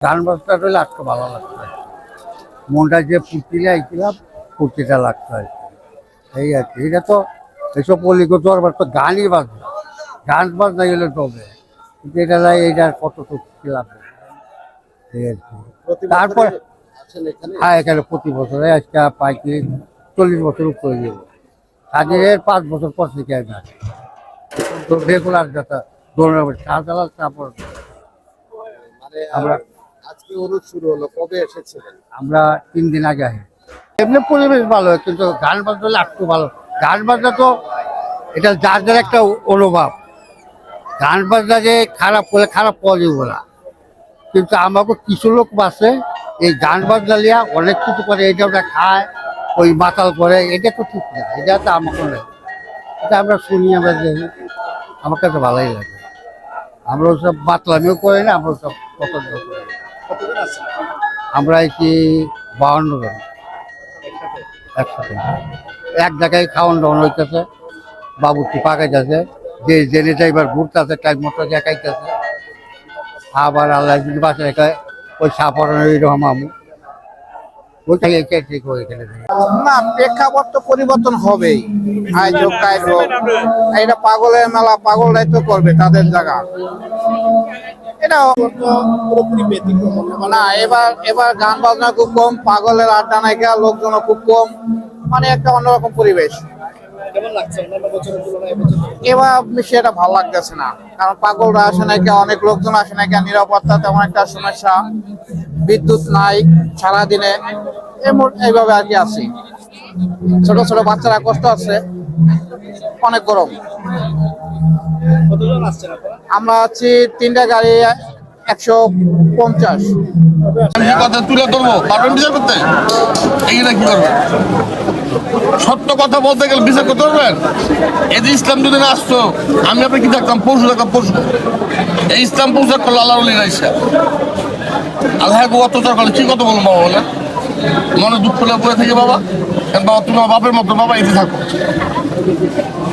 গান বাজটা হলে আজকে ভালো লাগতো। মনটা যে ফুর্তিলে আইছিলাম ফুর্তিটা লাগতো আর এই আর কি। এটা তো এইসব পলিগত আর তো গানই বাজবে গান বাজনা গেলে তবে কিন্তু এটা লাই এইটার কত তো ছিলাম এই আর কি। তারপর হ্যাঁ এখানে প্রতি বছরে আজকে পাইকি চল্লিশ বছর উপরে যাব কাজের পাঁচ বছর পর থেকে আর তো রেগুলার যাতা। দৌড়াবে চা চালা তারপর মানে আমরা আজকে অনুরোধ শুরু হলো কবে এসেছিলেন? আমরা তিন দিন আগে এমনি পরিবেশ ভালো কিন্তু গান বাজলে একটু ভালো। গান বাজনা তো এটা যার একটা অনুভব। গান বাজনা যে খারাপ করলে খারাপ পাওয়া যাবে না। কিন্তু আমাকে কিছু লোক বাসে এই গান বাজনা লিয়া অনেক কিছু করে এটা ওটা খায় ওই মাতাল করে এটা তো ঠিক না এটা তো আমাকে নেই। এটা আমরা শুনি আমরা দেখি। আমার কাছে ভালোই লাগে। আমরা ওসব মাতলামিও করি না আমরা ওসব পছন্দ করি না। আমরা কি বাউন্ন জন। একসাথে। এক জায়গায় খাওয়ান দাওয়ান হইতেছে, বাবু বাবুটি পাকাইতেছে, যে জেনে এবার ঘুরতেছে টাইম মতো দেখাইতেছে। আবার আল্লাহ যদি বাসা রেখে ওই সাপড়ানো এইরকম আমু। না পরিবর্তন হবেই। পাগলের মেলা, পাগলরাই তো করবে তাদের জায়গা। এটা পুরোপুরি ব্যতিক্রম না এবার এবার গান বাজনা খুব কম পাগলের আড্ডা নাইকা লোকজন খুব কম মানে একটা অন্যরকম পরিবেশ। এবার এটা ভালো লাগতেছে না কারণ পাগলরা আসে নাকি অনেক লোকজন আসে নাকি নিরাপত্তা তেমন একটা সমস্যা বিদ্যুৎ নাই সারাদিনে এইভাবে আর কি আছি। ছোট ছোট বাচ্চারা কষ্ট আছে অনেক গরম। কতজন আসছেন আপনারা? আমরা আছি তিনটা গাড়ি, একশো পঞ্চাশ। কথা তুলে করতে? কি করবেন? সত্য কথা বলতে গেলে বিচার করতে পারবেন? এই যে ইসলাম যদি না আসতো, আমি আপনি কি থাকতাম পশু থাকতাম পশু এই ইসলাম পৌঁছা করল আল্লাহ আলী রাইসা আল্লাহ অত্যাচার করলে কি কথা বলব বাবা বলে মনে দুঃখ হলে পড়ে থেকে বাবা। বাবা, তুমি বাপের মতো, বাবা, এতে থাকো।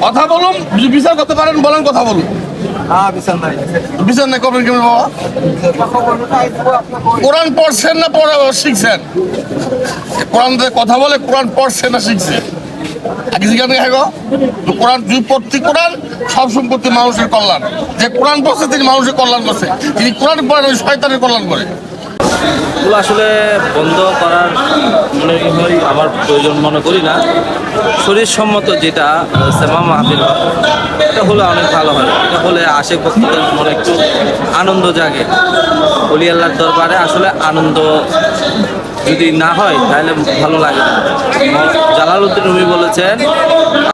কথা বলুন, যদি বিচার করতে পারেন, বলেন, কথা বলুন। বাবা? কোরআন পড়ছেন না পড়া শিখছেন? কোরআন কথা বলে, কোরআন পড়ছেন না শিখছেন হ্যাঁ দুই সব সম্পত্তি মানুষের কল্যাণ। যে কোরআন পড়ছে, তিনি মানুষের কল্যাণ করছে। তিনি কোরআন পড়েন, ওই শয়তানের কল্যাণ করে। এগুলো আসলে বন্ধ করার মনে হয় আমার প্রয়োজন মনে করি না। শরীরসম্মত যেটা সেমা মাহফিল হয়, এটা হলে অনেক ভালো হয়। এটা হলে আশেক ভক্তদের মনে একটু আনন্দ জাগে। অলি আল্লাহর দরবারে আসলে আনন্দ যদি না হয় তাহলে ভালো লাগে জালালউদ্দিন রুমি বলেছেন